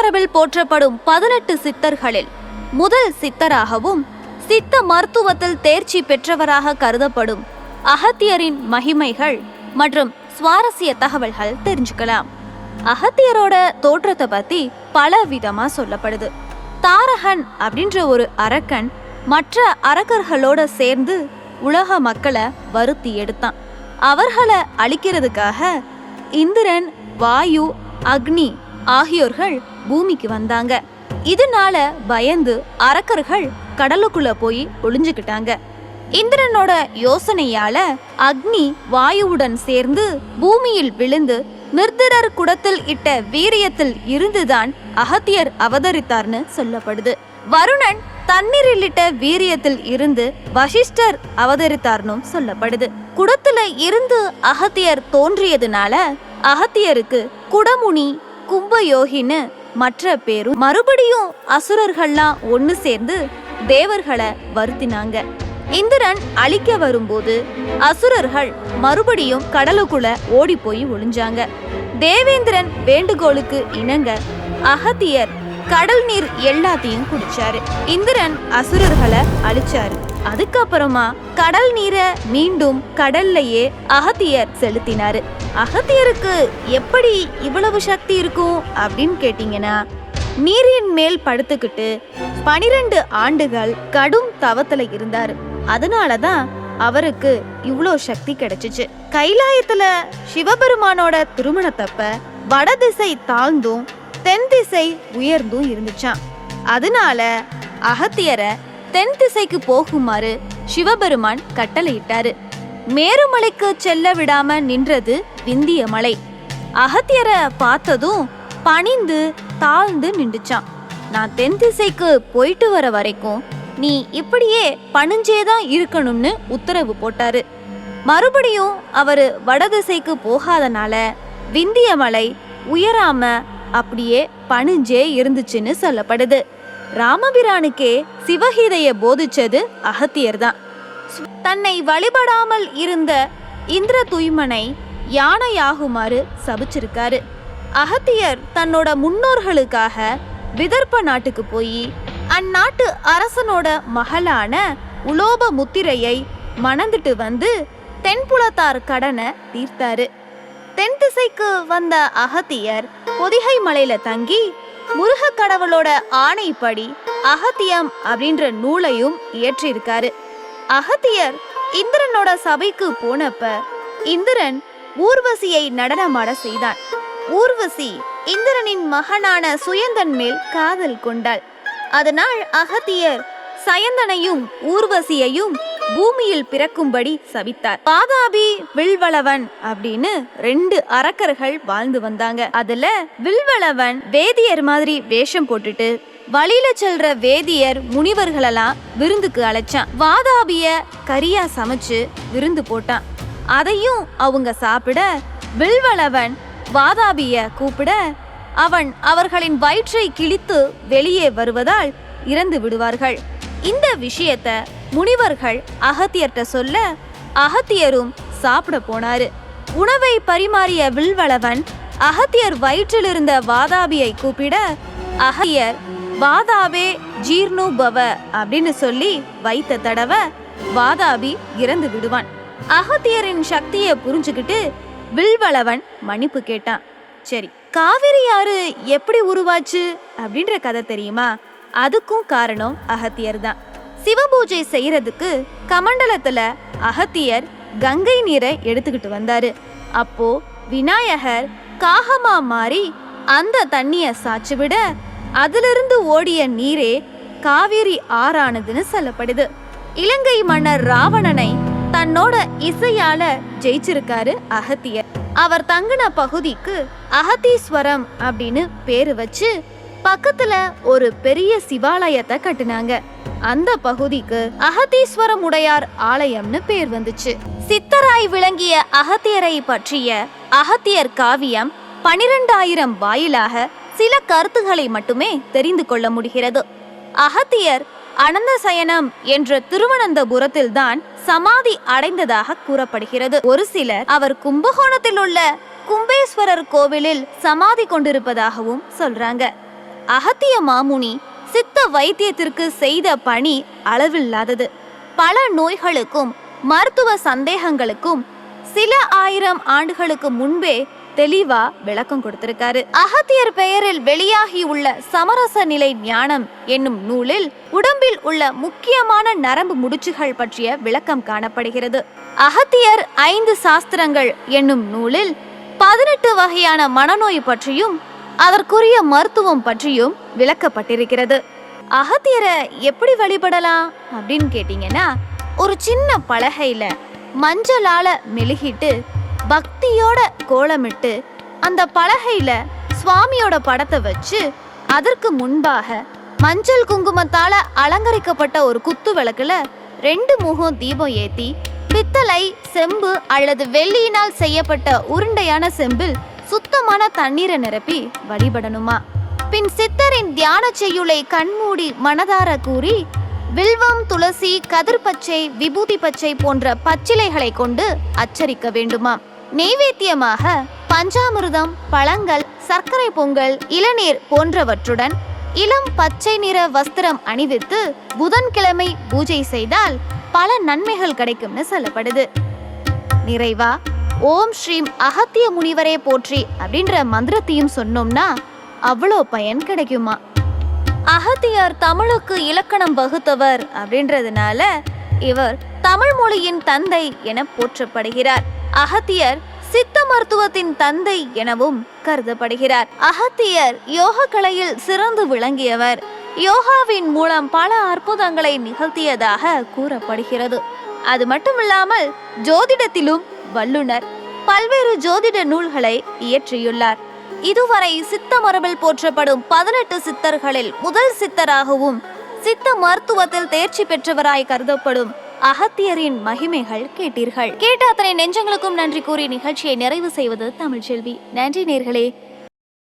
மரபில் போற்றப்படும் பதினெட்டு சித்தர்களில் முதல் சித்தராகவும் சித்த மருத்துவத்தில் தேர்ச்சி பெற்றவராக கருதப்படும் அகத்தியரின் மகிமைகள் மற்றும் சுவாரஸ்ய தகவல்கள் தெரிஞ்சுக்கலாம். அகத்தியரோட தோற்றத்தை பத்தி பல விதமா சொல்லப்படுது. தாரகன் அப்படின்ற ஒரு அரக்கன் மற்ற அரக்கர்களோட சேர்ந்து உலக மக்களை வருத்தி எடுத்தான். அவர்களை அழிக்கிறதுக்காக இந்திரன் வாயு அக்னி ஆகியோர்கள் பூமிக்கு வந்தாங்க. இதனால பயந்து அரக்கர்கள் கடலுக்குள்ள போய் ஒளிஞ்சுக்கிட்டாங்க. இந்திரனோட யோசனையால அக்னி வாயுவுடன் சேர்ந்து பூமியில் விழுந்து நிர்திரர் குடத்தில் இட்ட வீரியத்தில் இருந்துதான் அகத்தியர் அவதரித்தார்னு சொல்லப்படுது. வருணன் தண்ணீரில் இட்ட வீரியத்தில் இருந்து வசிஷ்டர் அவதரித்தார்னும் சொல்லப்படுது. குடத்துல இருந்து அகத்தியர் தோன்றியதுனால அகத்தியருக்கு குடமுனி கும்பயோகின்னு மற்ற பேரும் மறுபடியும் அசுரர்கள்லாம் ஒன்று சேர்ந்து தேவர்களை வருத்தினாங்க. இந்திரன் அழிக்க வரும்போது அசுரர்கள் மறுபடியும் கடலுக்குள்ள ஓடி போய் ஒளிஞ்சாங்க. தேவேந்திரன் வேண்டுகோளுக்கு இணங்க அகத்தியர் கடல் நீர் எல்லாத்தையும் குடிச்சாரு. இந்திரன் அசுரர்களை அழிச்சாரு. அதுக்கப்புறமா கடல் நீரை மீண்டும் கடல்லையே அகத்தியர் செலுத்தினாரு. அகத்தியருக்கு எப்படி இவ்வளவு சக்தி இருக்கும் அப்படின்னு கேட்டீங்கன்னா நீரின் மேல் படுத்துக்கிட்டு பனிரெண்டு ஆண்டுகள் கடும் தவத்துல இருந்தாரு. அதனாலதான் அவருக்கு இவ்வளோ சக்தி கிடைச்சிச்சு. கைலாயத்துல சிவபெருமானோட திருமணத்தப்ப வடதிசை தாழ்ந்தும் தென் திசை உயர்ந்தும் இருந்துச்சாம். அதனால அகத்தியரை தென் திசைக்கு போகுமாறு சிவபெருமான் கட்டளையிட்டாரு. மேருமலைக்கு செல்ல விடாம நின்றது விந்திய மலை. அகத்தியரை பார்த்ததும் பணிந்து தாழ்ந்து நின்றுச்சான். நான் தென் திசைக்கு போயிட்டு வர வரைக்கும் நீ இப்படியே பணிஞ்சேதான் இருக்கணும்னு உத்தரவு போட்டாரு. மறுபடியும் அவரு வடதிசைக்கு போகாதனால விந்திய மலை உயராம அப்படியே பணிஞ்சே இருந்துச்சுன்னு சொல்லப்படுது. ராமபிரானுக்கே சிவகீதைய போதிச்சது அகத்தியர் தான் தன்னை வழிபடாமல் இருந்த இந்திர துய்மனை யானையாகுமாறு சபிச்சிருக்காரு. அகத்தியர் தன்னோட முன்னோர்களுக்காக விதர்ப்ப நாட்டுக்கு போய் அந்நாட்டு அரசனோட மகளான உலோப முத்திரையை மணந்துட்டு வந்து தென்புலத்தார் கடனை தீர்த்தாரு. தென் திசைக்கு வந்த அகத்தியர் பொதிகை மலையில தங்கி முருக கடவுளோட ஆணைப்படி அகத்தியம் அப்படின்ற நூலையும் இயற்றியிருக்காரு. அகத்தியர் இந்திரனோட சபைக்கு போனப்ப இந்திரன் ஊர்வசியை நடனமாட செய்தான். ஊர்வசி இந்திரனின் மகனான சுயந்தன் மேல் காதல் கொண்டாள். அதனால் அகத்தியர் சயந்தனையும் ஊர்வசியையும் பூமியில் பிறக்கும்படி சவித்தார். பாதாபி வில்வளவன் அப்படின்னு ரெண்டு அரக்கர்கள் வாழ்ந்து வந்தாங்க. அதுல வில்வளவன் வேதியர் மாதிரி வேஷம் போட்டுட்டு வழியில செல்ற வேதியர் முனிவர்களெல்லாம் விருந்துக்கு அழைச்சான். வாதாபிய கரியா சமைச்சு விருந்து போட்டான். அதையும் அவங்க சாப்பிட வில்வளவன் வாதாபிய கூப்பிட அவன் அவர்களின் வயிற்றை கிழித்து வெளியே வருவதால் இறந்து விடுவார்கள். இந்த விஷயத்த முனிவர்கள் அகத்தியர்கிட்ட சொல்ல அகத்தியரும் சாப்பிட போனாரு. உணவை பரிமாறிய வில்வளவன் அகத்தியர் வயிற்றில் இருந்த வாதாபியை கூப்பிட அகத்தியர் வாதாபே ஜீர்ணு பவ அப்படின்னு சொல்லி வைத்த தடவ வாதாபி இறந்து விடுவான். அகத்தியரின் சக்தியை புரிஞ்சுக்கிட்டு வில்வளவன் மன்னிப்பு கேட்டான். சரி காவிரி ஆறு எப்படி உருவாச்சு? அப்படின்ற கதை தெரியுமா? அதுக்கும் காரணம் அகத்தியர் தான் சிவபூஜை செய்யறதுக்கு கமண்டலத்துல அகத்தியர் கங்கை நீரை எடுத்துக்கிட்டு வந்தாரு. அப்போ விநாயகர் காகமா மாறி அந்த தண்ணிய சாச்சு விட அதிலிருந்து ஓடிய நீரே காவேரி ஆறானதுன்னு சொல்லப்படுது. இலங்கை மன்னர் ராவணனை தன்னோட இசையால ஜெயிச்சிருக்காரு அகத்தியர். அவர் தங்கின பகுதிக்கு அகத்தீஸ்வரம் அப்படின்னு பேரு வச்சு பக்கத்துல ஒரு பெரிய சிவாலயத்தை கட்டினாங்க. அந்த பகுதிக்கு அகத்தீஸ்வரம் உடையார் ஆலயம்னு பேர் வந்துச்சு. சித்தராய் விளங்கிய அகத்தியரை பற்றிய அகத்தியர் காவியம் பனிரெண்டாயிரம் வாயிலாக சில கருத்துக்களை மட்டுமே தெரிந்து கொள்ள முடிகிறது. அகத்தியர் அனந்த சயனம் என்ற திருவனந்தபுரத்தில்தான் சமாதி அடைந்ததாக கூறப்படுகிறது. ஒரு சிலர் அவர் கும்பகோணத்தில் உள்ள கும்பேஸ்வரர் கோவிலில் சமாதி கொண்டிருப்பதாகவும் சொல்றாங்க. அகத்திய மாமுனி சித்த வைத்தியத்திற்கு செய்த பணி அளவில்லாதது. பல நோய்களுக்கும் மருத்துவ சந்தேகங்களுக்கும் சில ஆயிரம் ஆண்டுகளுக்கு முன்பே தெளிவா விளக்கம் கொடுத்திருக்காரு. அகத்தியர் பெயரில் வெளியாகியுள்ள சமரச நிலை ஞானம் என்னும் நூலில் உடம்பில் உள்ள முக்கியமான நரம்பு முடிச்சுகள் பற்றிய விளக்கம் காணப்படுகிறது. அகத்தியர் ஐந்து சாஸ்திரங்கள் என்னும் நூலில் பதினெட்டு வகையான மனநோய் பற்றியும் அதற்குரிய மருத்துவம் பற்றியும் விளக்கப்பட்டிருக்கிறது. அகத்தியரை எப்படி வழிபடலாம் அப்படின்னு கேட்டீங்கன்னா ஒரு சின்ன பலகையில மஞ்சளால மெழுகிட்டு பக்தியோட கோலமிட்டு அந்த பலகையில சுவாமியோட படத்தை வச்சு அதற்கு முன்பாக மஞ்சள் குங்குமத்தால அலங்கரிக்கப்பட்ட ஒரு குத்து விளக்குல ரெண்டு முகம் தீபம் ஏத்தி பித்தளை செம்பு அல்லது வெள்ளியினால் செய்யப்பட்ட உருண்டையான செம்பில் சுத்தமான தண்ணீரை நிரப்பி வழிபடணுமா? பின் சித்தரின் தியான செய்யுளை கண்மூடி மனதார கூறி வில்வம் துளசி கதிர்பச்சை விபூதி பச்சை போன்ற பச்சிலைகளை கொண்டு அச்சரிக்க வேண்டுமாம் நெய்வேத்தியமாக பஞ்சாமிர்தம் பழங்கள் சர்க்கரை பொங்கல் இளநீர் போன்றவற்றுடன் இளம் பச்சை நிற வஸ்திரம் அணிவித்து புதன்கிழமை பூஜை செய்தால் பல நன்மைகள் கிடைக்கும்னு சொல்லப்படுது. நிறைவா? ஓம் ஸ்ரீம் அகத்திய முனிவரே போற்றி அப்படின்ற மந்திரத்தையும் சொன்னோம்னா அவ்வளோ பயன் கிடைக்குமா? அகத்தியார் தமிழுக்கு இலக்கணம் வகுத்தவர் அப்படின்றதுனால இவர் தமிழ் மொழியின் தந்தை என போற்றப்படுகிறார். அகத்தியர் சித்த மருத்துவத்தின் தந்தை எனவும் கருதப்படுகிறார். அகத்தியர் யோக கலையில் சிறந்து விளங்கியவர். யோகாவின் மூலம் பல அற்புதங்களை நிகழ்த்தியதாக கூறப்படுகிறது. அது மட்டுமில்லாமல் ஜோதிடத்திலும் வல்லுனர் பல்வேறு ஜோதிட நூல்களை இயற்றியுள்ளார். இதுவரை சித்த மரபில் போற்றப்படும் பதினெட்டு சித்தர்களில் முதல் சித்தராகவும் சித்த மருத்துவத்தில் தேர்ச்சி பெற்றவராய் கருதப்படும் அகத்தியரின் மகிமைகள் கேட்டீர்கள். கேட்ட அத்தனை நெஞ்சங்களுக்கும் நன்றி கூறி நிகழ்ச்சியை நிறைவு செய்வது தமிழ்ச்செல்வி நன்றி நேர்களே.